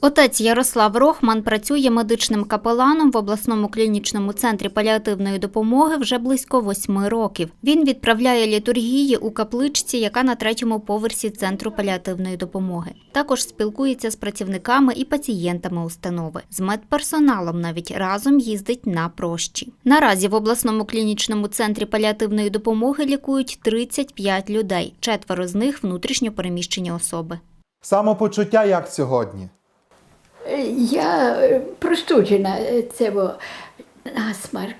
Отець Ярослав Рохман працює медичним капеланом в обласному клінічному центрі паліативної допомоги вже близько восьми років. Він відправляє літургії у капличці, яка на третьому поверсі центру паліативної допомоги. Також спілкується з працівниками і пацієнтами установи. З медперсоналом навіть разом їздить на прощі. Наразі в обласному клінічному центрі паліативної допомоги лікують 35 людей. Четверо з них внутрішньо переміщені особи. Самопочуття як сьогодні? Я е, простуджена, цього насмарк,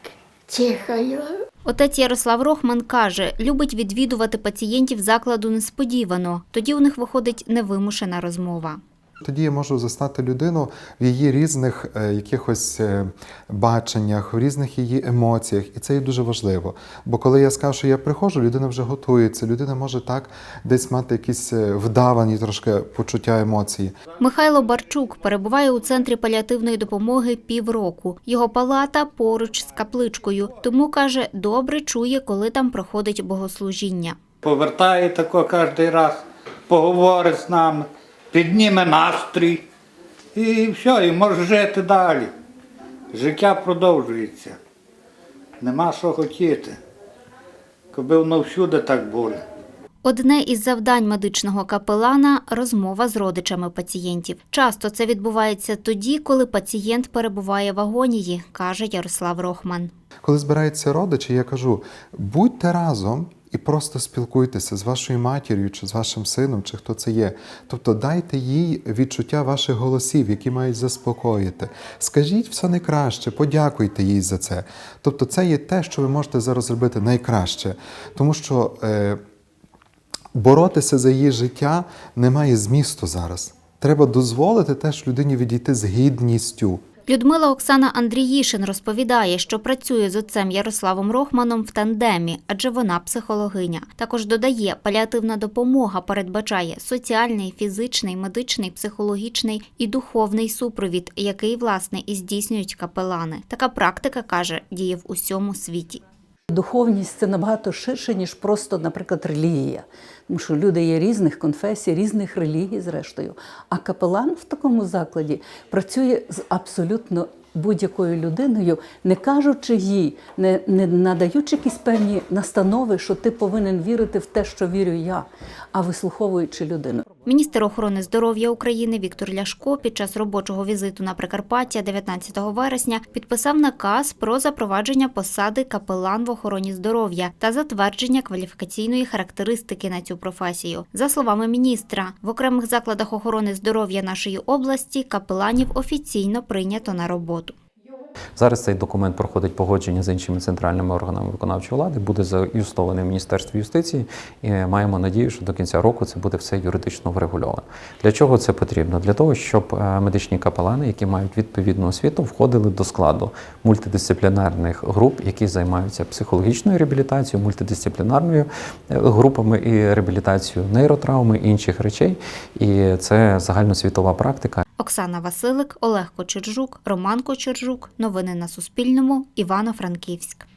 чихаю. Отець Ярослав Рохман каже, любить відвідувати пацієнтів закладу несподівано. Тоді у них виходить невимушена розмова. Тоді я можу застати людину в її різних е, якихось е, баченнях, в різних її емоціях, і це є дуже важливо. Бо коли я скажу, що я приходжу, людина вже готується, людина може так десь мати якісь е, вдавані трошки почуття емоції. Михайло Барчук перебуває у центрі паліативної допомоги півроку. Його палата поруч з капличкою, тому каже, добре чує, коли там проходить богослужіння. повертає тако кожен раз, поговорить з нами, підніме настрій і все, і може жити далі. Життя продовжується. Нема що хотіти. Коби воно всюди так було. Одне із завдань медичного капелана розмова з родичами пацієнтів. Часто це відбувається тоді, коли пацієнт перебуває в агонії, каже Ярослав Рохман. Коли збираються родичі, я кажу: будьте разом і просто спілкуйтеся з вашою матір'ю, чи з вашим сином, чи хто це є. Тобто дайте їй відчуття ваших голосів, які мають заспокоїти. Скажіть все найкраще, подякуйте їй за це. Тобто, це є те, що ви можете зараз зробити найкраще, тому що. Е, боротися за її життя немає змісту зараз. Треба дозволити теж людині відійти з гідністю. Людмила Оксана Андріїшин розповідає, що працює з отцем Ярославом Рохманом в тандемі, адже вона психологиня. Також додає, паліативна допомога передбачає соціальний, фізичний, медичний, психологічний і духовний супровід, який власне і здійснюють капелани. Така практика каже, діє в усьому світі. Духовність це набагато ширше, ніж просто, наприклад, релігія. Тому що люди є різних конфесій, різних релігій, зрештою. А капелан в такому закладі працює з абсолютно будь-якою людиною, не кажучи їй, не, не надаючи якісь певні настанови, що ти повинен вірити в те, що вірю я, а вислуховуючи людину. Міністр охорони здоров'я України Віктор Ляшко під час робочого візиту на Прикарпаття 19 вересня підписав наказ про запровадження посади капелан в охороні здоров'я та затвердження кваліфікаційної характеристики на цю професію. За словами міністра, в окремих закладах охорони здоров'я нашої області капеланів офіційно прийнято на роботу. Зараз цей документ проходить погодження з іншими центральними органами виконавчої влади, буде заюстований в Міністерстві юстиції, і маємо надію, що до кінця року це буде все юридично врегульовано. Для чого це потрібно? Для того, щоб е, медичні капелани, які мають відповідну освіту, входили до складу мультидисциплінарних груп, які займаються психологічною реабілітацією, мультидисциплінарною е, групами і реабілітацією нейротравми і інших речей. І це загальносвітова практика. Оксана Василик, Олег Кочержук, Роман Кочержук. Новини на Суспільному. Івано-Франківськ.